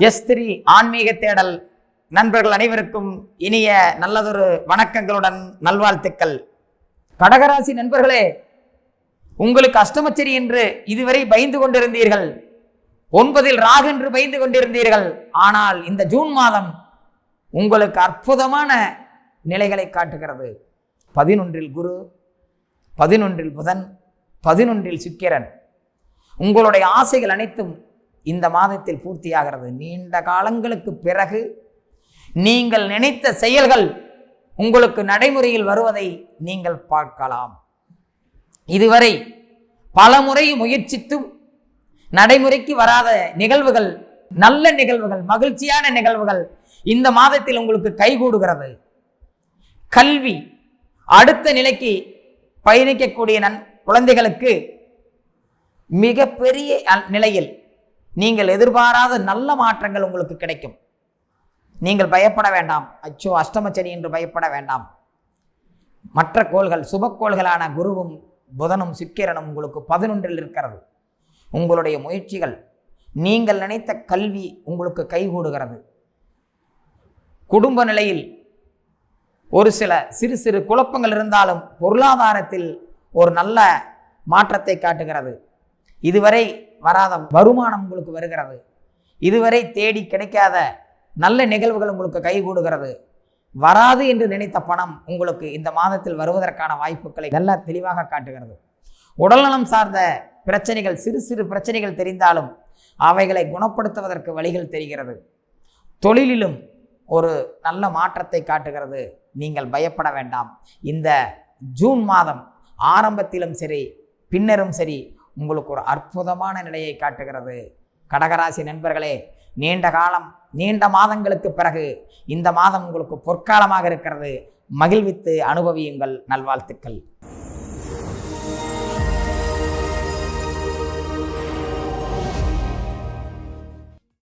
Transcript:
S three ஆன்மீக தேடல் நண்பர்கள் அனைவருக்கும் இனிய நல்லதொரு வணக்கங்களுடன் நல்வாழ்த்துக்கள். கடகராசி நண்பர்களே உங்களுக்கு அஷ்டமச்சரி என்று இதுவரை பயந்து கொண்டிருந்தீர்கள். ஒன்பதில் ராகு என்று பயந்து கொண்டிருந்தீர்கள். ஆனால் இந்த ஜூன் மாதம் உங்களுக்கு அற்புதமான நிலைகளை காட்டுகிறது. பதினொன்றில் குரு பதினொன்றில் புதன் பதினொன்றில் சுக்கிரன். உங்களுடைய ஆசைகள் அனைத்தும் இந்த மாதத்தில் பூர்த்தியாகிறது. நீண்ட காலங்களுக்கு பிறகு நீங்கள் நினைத்த செயல்கள் உங்களுக்கு நடைமுறையில் வருவதை நீங்கள் பார்க்கலாம். இதுவரை பல முறை முயற்சித்தும் நடைமுறைக்கு வராத நிகழ்வுகள் நல்ல நிகழ்வுகள் மகிழ்ச்சியான நிகழ்வுகள் இந்த மாதத்தில் உங்களுக்கு கைகூடுகிறது. கல்வி அடுத்த நிலைக்கு பயணிக்கக்கூடிய நன் குழந்தைகளுக்கு மிகப்பெரிய அ- நிலையில் நீங்கள் எதிர்பாராத நல்ல மாற்றங்கள் உங்களுக்கு கிடைக்கும். நீங்கள் பயப்பட வேண்டாம். அச்சோ அஷ்டமச்சனி என்று பயப்பட வேண்டாம். மற்ற கோள்கள் சுபக்கோள்களான குருவும் புதனும் சுக்கிரனும் உங்களுக்கு பதினொன்றில் இருக்கிறது. உங்களுடைய முயற்சிகள் நீங்கள் நினைத்த கல்வி உங்களுக்கு கைகூடுகிறது. குடும்ப நிலையில் ஒரு சில சிறு சிறு குழப்பங்கள் இருந்தாலும் பொருளாதாரத்தில் ஒரு நல்ல மாற்றத்தை காட்டுகிறது. இதுவரை வராத வருமானம் உங்களுக்கு வருகிறது. இதுவரை தேடி கிடைக்காத நல்ல நிகழ்வுகள் உங்களுக்கு கைகூடுகிறது வராது என்று நினைத்த பணம் உங்களுக்கு இந்த மாதத்தில் வருவதற்கான வாய்ப்புகளை நல்லா தெளிவாக காட்டுகிறது. உடல்நலம் சார்ந்த பிரச்சனைகள் சிறு சிறு பிரச்சனைகள் தெரிந்தாலும் அவைகளை குணப்படுத்துவதற்கு வழிகள் தெரிகிறது. தொழிலிலும் ஒரு நல்ல மாற்றத்தை காட்டுகிறது. நீங்கள் பயப்பட வேண்டாம். இந்த ஜூன் மாதம் ஆரம்பத்திலும் சரி பின்னரும் சரி உங்களுக்கு ஒரு அற்புதமான நிலையை காட்டுகிறது. கடகராசி நண்பர்களே நீண்ட காலம் நீண்ட மாதங்களுக்கு பிறகு இந்த மாதம் உங்களுக்கு பொற்காலமாக இருக்கிறது. மகிழ்வித்து அனுபவியுங்கள் நல்வாழ்த்துக்கள்.